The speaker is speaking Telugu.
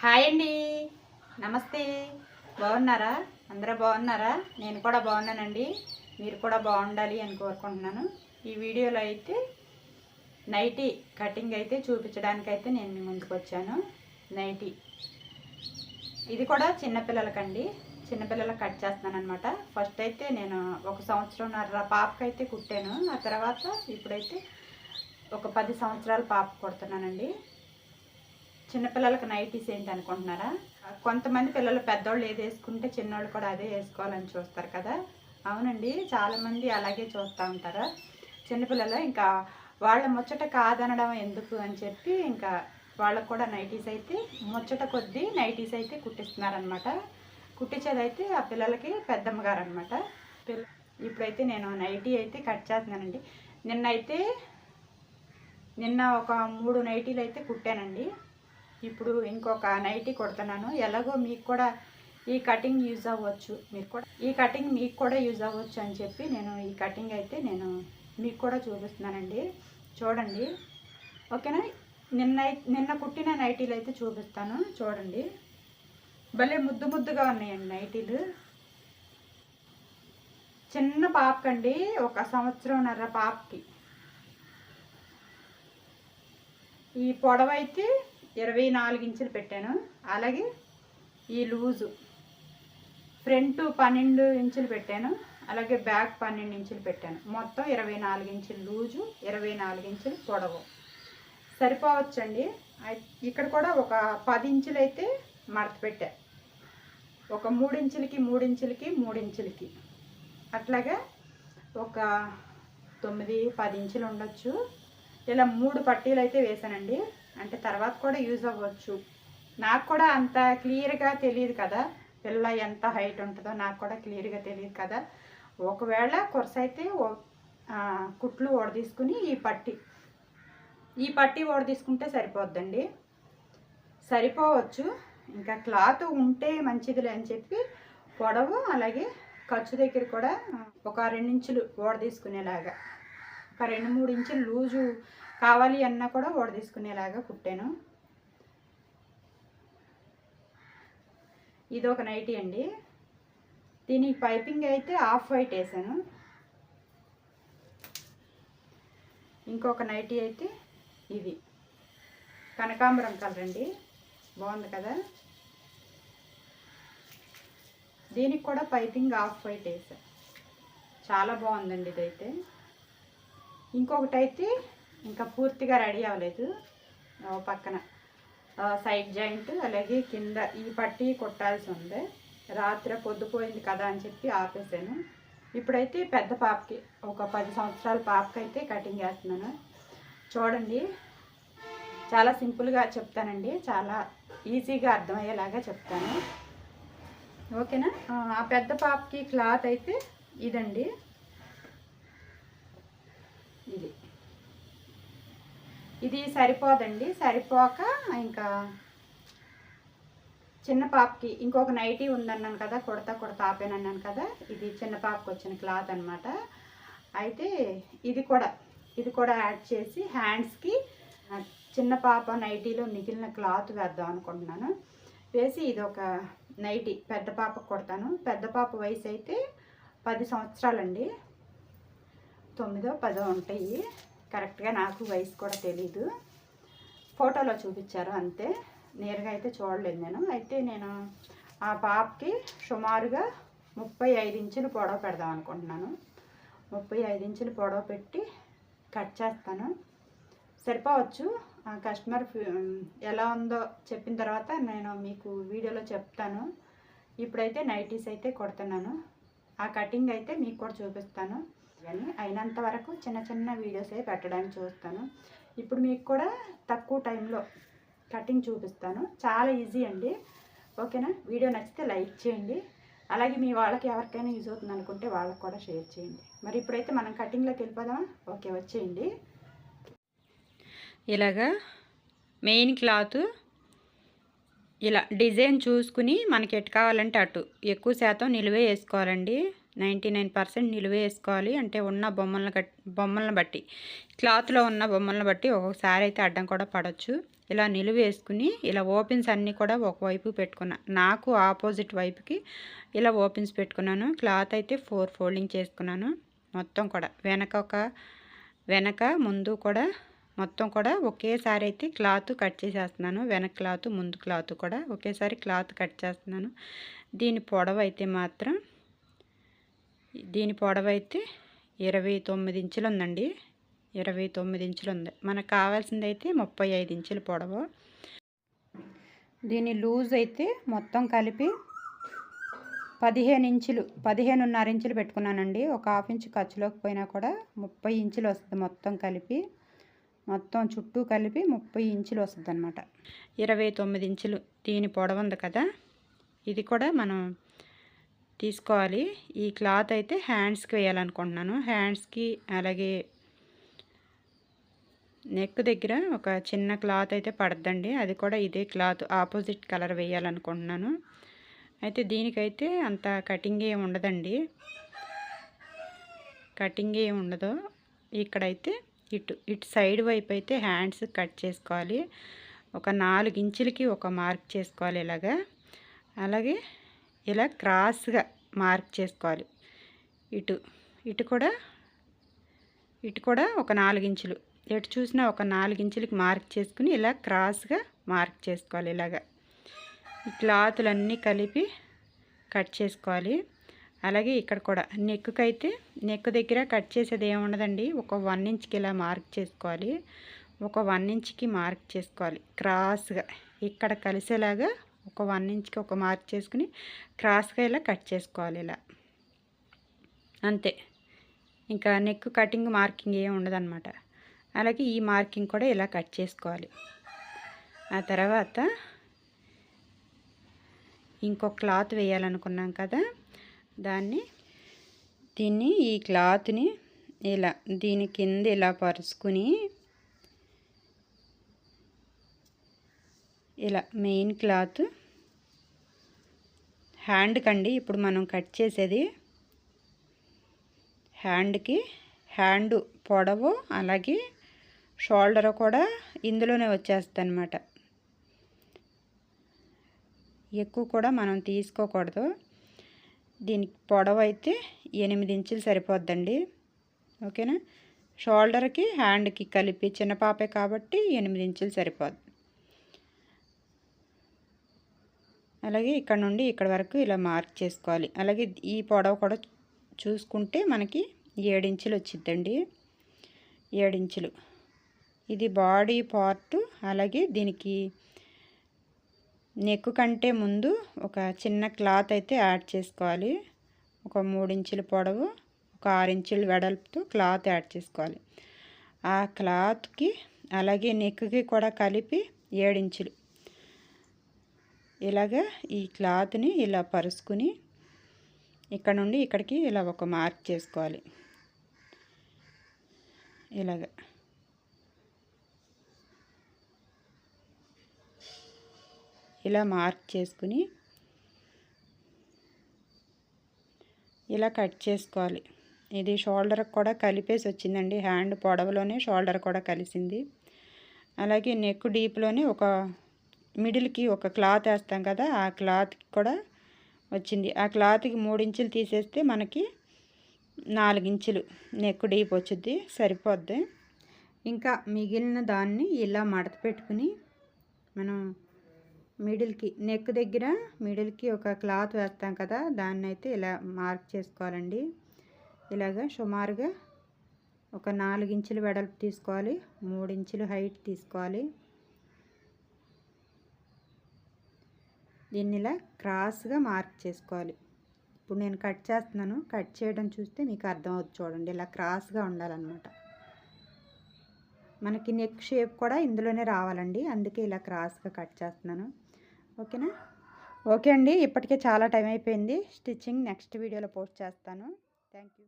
హాయ్ అండి. నమస్తే. బాగున్నారా? అందరూ బాగున్నారా? నేను కూడా బాగున్నానండి. మీరు కూడా బాగుండాలి అని కోరుకుంటున్నాను. ఈ వీడియోలో అయితే నైటీ కటింగ్ అయితే చూపించడానికి అయితే నేను మీ ముందుకు వచ్చాను. నైటీ. ఇది కూడా చిన్నపిల్లలకండి చిన్నపిల్లలకు కట్ చేస్తున్నాను అనమాట ఫస్ట్ అయితే నేను ఒక సంవత్సరంన్నర పాపకైతే కుట్టాను. ఆ తర్వాత ఇప్పుడైతే ఒక పది సంవత్సరాల పాప కుడుతున్నానండి. చిన్నపిల్లలకు నైటీస్ ఏంటి అనుకుంటున్నారా కొంతమంది పిల్లలు పెద్దోళ్ళు ఏది వేసుకుంటే చిన్నోళ్ళు కూడా అదే వేసుకోవాలని చూస్తారు కదా. అవునండి చాలామంది అలాగే చూస్తూ ఉంటారు. చిన్నపిల్లలు ఇంకా వాళ్ళ ముచ్చట కాదనడం ఎందుకు అని చెప్పి ఇంకా వాళ్ళకు కూడా నైటీస్ అయితే ముచ్చట కొద్దీ నైటీస్ అయితే కుట్టిస్తున్నారనమాట కుట్టించేదైతే ఆ పిల్లలకి పెద్దమ్మగారు అనమాట పిల్ల ఇప్పుడైతే నేను నైటీ అయితే కట్ చేస్తున్నానండి. నిన్నైతే నిన్న ఒక మూడు నైటీలు అయితే కుట్టానండి. ఇప్పుడు ఇంకొక నైటీ కుడుతున్నాను. ఎలాగో మీకు కూడా ఈ కటింగ్ యూజ్ అవ్వచ్చు. మీరు కూడా ఈ కటింగ్ మీకు కూడా యూజ్ అవ్వచ్చు అని చెప్పి నేను ఈ కటింగ్ అయితే నేను మీకు కూడా చూపిస్తున్నానండి. చూడండి. ఓకేనా? నిన్న నిన్న కుట్టిన నైటీలు అయితే చూపిస్తాను. చూడండి. భలే ముద్దు ముద్దుగా ఉన్నాయండి నైటీలు. చిన్న పాపకండి ఒక సంవత్సరంన్నర పాపకి. ఈ పొడవైతే ఇరవై నాలుగు ఇంచులు పెట్టాను. అలాగే ఈ లూజు ఫ్రంట్ పన్నెండు ఇంచులు పెట్టాను. అలాగే బ్యాక్ పన్నెండు ఇంచులు పెట్టాను. మొత్తం ఇరవై నాలుగు ఇంచులు లూజు ఇరవై నాలుగు ఇంచులు పొడవు. సరిపోవచ్చండి. ఇక్కడ కూడా ఒక పది ఇంచులు అయితే మడత పెట్టా. ఒక మూడించులకి మూడించులకి మూడించులకి అట్లాగే అట్లాగా ఒక తొమ్మిది పది ఇంచులు ఉండొచ్చు. ఇలా మూడు పట్టీలు అయితే వేసానండి. అంటే తర్వాత కూడా యూజ్ అవ్వచ్చు. నాకు కూడా అంత క్లియర్గా తెలియదు కదా పిల్ల ఎంత హైట్ ఉంటుందో నాకు కూడా క్లియర్గా తెలియదు కదా. ఒకవేళ కొరస అయితే కుట్లు ఓడదీసుకుని ఈ పట్టి. ఈ పట్టి ఓడ తీసుకుంటే సరిపోద్దండి. సరిపోవచ్చు. ఇంకా క్లాత్ ఉంటే మంచిదిలే అని చెప్పి పొడవు అలాగే ఖర్చు దగ్గర కూడా ఒక రెండు ఇంచులు ఓడ తీసుకునేలాగా ఒక రెండు మూడు ఇంచులు లూజు కావాలి అన్నా కూడా ఓడ తీసుకునేలాగా కుట్టాను. ఇది ఒక నైటీ అండి. దీని పైపింగ్ అయితే ఆఫ్ వైట్ వేసాను. ఇంకొక నైటీ అయితే ఇది. కనకాంబరం కలర్ అండి. బాగుంది కదా? దీనికి కూడా పైపింగ్ ఆఫ్ వైట్ వేసా. చాలా బాగుందండి ఇదైతే. ఇంకొకటి అయితే ఇంకా పూర్తిగా రెడీ అవ్వలేదు. పక్కన సైడ్ జాయింట్ అలాగే కింద ఈ పట్టి కొట్టాల్సి ఉంది. రాత్రి పొద్దుపోయింది కదా అని చెప్పి ఆపేసాను ఇప్పుడైతే పెద్ద పాపకి ఒక పది సంవత్సరాల పాపకి అయితే కటింగ్ చేస్తున్నాను. చూడండి చాలా సింపుల్గా చెప్తానండి. చాలా ఈజీగా అర్థమయ్యేలాగా చెప్తాను. ఓకేనా? ఆ పెద్ద పాపకి క్లాత్ అయితే ఇదండి. ఇది. ఇది సరిపోదండి. సరిపోక ఇంకా చిన్న పాపకి ఇంకొక నైటీ ఉందన్నాను కదా కుడతా కుడతా ఆపానన్నాను కదా ఇది చిన్న పాపకి వచ్చిన క్లాత్ అన్నమాట. అయితే ఇది కూడా ఇది కూడా యాడ్ చేసి హ్యాండ్స్కి చిన్న పాప నైటీలో మిగిలిన క్లాత్ వేద్దాం అనుకుంటున్నాను. వేసి ఇది ఒక నైటీ పెద్ద పాపకు కొడతాను. పెద్ద పాప వయసు అయితే పది సంవత్సరాలండి. తొమ్మిదో పదో ఉంటాయి. కరెక్ట్గా నాకు వయసు కూడా తెలీదు. ఫోటోలో చూపించారు అంతే. నేరుగా అయితే చూడలేదు నేను. అయితే నేను ఆ పాపకి సుమారుగా ముప్పై ఐదు ఇంచులు పొడవ పెడదాం అనుకుంటున్నాను. ముప్పై ఐదు ఇంచులు పొడవ పెట్టి కట్ చేస్తాను. సరిపోవచ్చు. ఆ కస్టమర్ ఎలా ఉందో చెప్పిన తర్వాత నేను మీకు వీడియోలో చెప్తాను. ఇప్పుడైతే నైటీస్ అయితే కొడుతున్నాను. ఆ కటింగ్ అయితే మీకు కూడా చూపిస్తాను. కానీ అయినంత వరకు చిన్న చిన్న వీడియోస్ అవి పెట్టడానికి చూస్తాను. ఇప్పుడు మీకు కూడా తక్కువ టైంలో కటింగ్ చూపిస్తాను. చాలా ఈజీ అండి. ఓకేనా? వీడియో నచ్చితే లైక్ చేయండి. అలాగే మీ వాళ్ళకి ఎవరికైనా యూజ్ అవుతుంది అనుకుంటే వాళ్ళకి కూడా షేర్ చేయండి. మరి ఇప్పుడైతే మనం కటింగ్లోకి వెళ్ళిపోదామా? ఓకే వచ్చేయండి. ఇలాగా మెయిన్ క్లాత్ ఇలా డిజైన్ చూసుకుని మనకి ఎటు కావాలంటే అటు. ఎక్కువ శాతం నిలువే వేసుకోవాలండి. నైంటీ నైన్ పర్సెంట్ నిలువే వేసుకోవాలి. అంటే ఉన్న బొమ్మలను కట్ బొమ్మలను బట్టి. క్లాత్లో ఉన్న బొమ్మలను బట్టి ఒక్కొక్కసారి అయితే అడ్డం కూడా పడవచ్చు ఇలా నిలువ వేసుకుని ఇలా ఓపెన్స్ అన్నీ కూడా ఒకవైపు పెట్టుకున్నా. నాకు ఆపోజిట్ వైపుకి ఇలా ఓపెన్స్ పెట్టుకున్నాను. క్లాత్ అయితే ఫోర్ ఫోల్డింగ్ చేసుకున్నాను. మొత్తం కూడా వెనక ఒక వెనక ముందు కూడా మొత్తం కూడా ఒకేసారి అయితే క్లాత్ కట్ చేసేస్తున్నాను. వెనక క్లాత్ ముందు క్లాత్ కూడా ఒకేసారి క్లాత్ కట్ చేస్తున్నాను. దీని పొడవు అయితే మాత్రం దీని పొడవైతే అయితే ఇరవై తొమ్మిది ఇంచులు ఉందండి. ఇరవై తొమ్మిది ఇంచులు ఉంది. మనకు కావాల్సింది అయితే ముప్పై ఐదు ఇంచుల పొడవు. దీని లూజ్ అయితే మొత్తం కలిపి పదిహేను ఇంచులు పదిహేనున్నర ఇంచులు పెట్టుకున్నానండి. ఒక హాఫ్ ఇంచు ఖర్చులోకి పోయినా కూడా ముప్పై ఇంచులు వస్తుంది మొత్తం కలిపి. మొత్తం చుట్టూ కలిపి ముప్పై ఇంచులు వస్తుంది అనమాట ఇరవై తొమ్మిది ఇంచులు. దీని పొడవు ఉంది కదా? ఇది కూడా మనం తీసుకోవాలి. ఈ క్లాత్ అయితే హ్యాండ్స్కి వేయాలనుకుంటున్నాను. హ్యాండ్స్కి అలాగే నెక్ దగ్గర ఒక చిన్న క్లాత్ అయితే పడద్దండి. అది కూడా ఇదే క్లాత్ ఆపోజిట్ కలర్ వేయాలనుకుంటున్నాను. అయితే దీనికైతే అంత కటింగ్ ఏమి ఉండదండి. కటింగ్ ఏమి ఉండదు. ఇక్కడైతే ఇటు ఇటు సైడ్ వైపు అయితే హ్యాండ్స్ కట్ చేసుకోవాలి. ఒక నాలుగు ఇంచులకి ఒక మార్క్ చేసుకోవాలి ఇలాగా. అలాగే ఇలా క్రాస్గా మార్క్ చేసుకోవాలి. ఇటు ఇటు కూడా ఇటు కూడా ఒక నాలుగించులు. ఎటు చూసినా ఒక నాలుగించులకి మార్క్ చేసుకుని ఇలా క్రాస్గా మార్క్ చేసుకోవాలి ఇలాగా. ఈ క్లాతులన్నీ కలిపి కట్ చేసుకోవాలి. అలాగే ఇక్కడ కూడా నెక్కుకైతే అయితే నెక్ దగ్గర కట్ చేసేది ఏముండదండి? ఒక వన్ ఇంచ్కి ఇలా మార్క్ చేసుకోవాలి. ఒక వన్ ఇంచ్కి మార్క్ చేసుకోవాలి. క్రాస్గా ఇక్కడ కలిసేలాగా ఒక వన్ ఇంచ్కి ఒక మార్క్ చేసుకుని క్రాస్గా ఇలా కట్ చేసుకోవాలి ఇలా. అంతే. ఇంకా నెక్ కటింగ్ మార్కింగ్ ఏమి ఉండదన్నమాట. అలాగే ఈ మార్కింగ్ కూడా ఇలా కట్ చేసుకోవాలి. ఆ తర్వాత ఇంకో క్లాత్ వేయాలనుకున్నాం కదా దాన్ని దీన్ని ఈ క్లాత్ని ఇలా దీని కింద ఇలా పరుచుకుని ఇలా మెయిన్ క్లాత్. హ్యాండ్కి అండి ఇప్పుడు మనం కట్ చేసేది. హ్యాండ్కి హ్యాండ్ పొడవు అలాగే షోల్డర్ కూడా ఇందులోనే వచ్చేస్తుంది ఎక్కువ కూడా మనం తీసుకోకూడదు. దీనికి పొడవు అయితే ఎనిమిది ఇంచులు సరిపోద్దండి. ఓకేనా? షోల్డర్కి హ్యాండ్కి కలిపి చిన్న పాపే కాబట్టి ఎనిమిది ఇంచులు సరిపోద్ది. అలాగే ఇక్కడ నుండి ఇక్కడ వరకు ఇలా మార్క్ చేసుకోవాలి. అలాగే ఈ పొడవు కూడా చూసుకుంటే మనకి ఏడించులు వచ్చిద్దండి. ఏడించులు ఇది బాడీ పార్ట్ అలాగే దీనికి నెక్ కంటే ముందు ఒక చిన్న క్లాత్ అయితే యాడ్ చేసుకోవాలి. ఒక మూడించుల పొడవు ఒక ఆరించుల వెడల్పుతో క్లాత్ యాడ్ చేసుకోవాలి. ఆ క్లాత్కి అలాగే నెక్కి కూడా కలిపి ఏడించులు ఇలాగ ఈ క్లాత్ని ఇలా పరుచుకుని ఇక్కడ నుండి ఇక్కడికి ఇలా ఒక మార్క్ చేసుకోవాలి. ఇలాగ. ఇలా మార్క్ చేసుకుని ఇలా కట్ చేసుకోవాలి. ఇది షోల్డర్ కూడా కలిపేసి వచ్చిందండి. హ్యాండ్ పొడవలోనే షోల్డర్ కూడా కలిసింది. అలాగే నెక్ డీప్లోనే ఒక మిడిల్కి ఒక క్లాత్ వేస్తాం కదా ఆ క్లాత్కి కూడా వచ్చింది. ఆ క్లాత్కి మూడించులు తీసేస్తే మనకి నాలుగు ఇంచులు నెక్ డీప్ వచ్చింది సరిపోద్ది. ఇంకా మిగిలిన దాన్ని ఇలా మడత పెట్టుకుని మనం మిడిల్కి నెక్ దగ్గర మిడిల్కి ఒక క్లాత్ వేస్తాం కదా దాన్ని అయితే ఇలా మార్క్ చేసుకోవాలండి. ఇలాగా సుమారుగా ఒక నాలుగించులు వెడల్పు తీసుకోవాలి మూడు ఇంచులు హైట్ తీసుకోవాలి. దీన్ని ఇలా క్రాస్గా మార్క్ చేసుకోవాలి. ఇప్పుడు నేను కట్ చేస్తున్నాను. కట్ చేయడం చూస్తే మీకు అర్థమవుతుంది చూడండి. ఇలా క్రాస్గా ఉండాలన్నమాట. మనకి నెక్ షేప్ కూడా ఇందులోనే రావాలండి. అందుకే ఇలా క్రాస్గా కట్ చేస్తున్నాను. ఓకేనా? ఓకే అండి. ఇప్పటికే చాలా టైం అయిపోయింది. స్టిచ్చింగ్ నెక్స్ట్ వీడియోలో పోస్ట్ చేస్తాను. Thank you.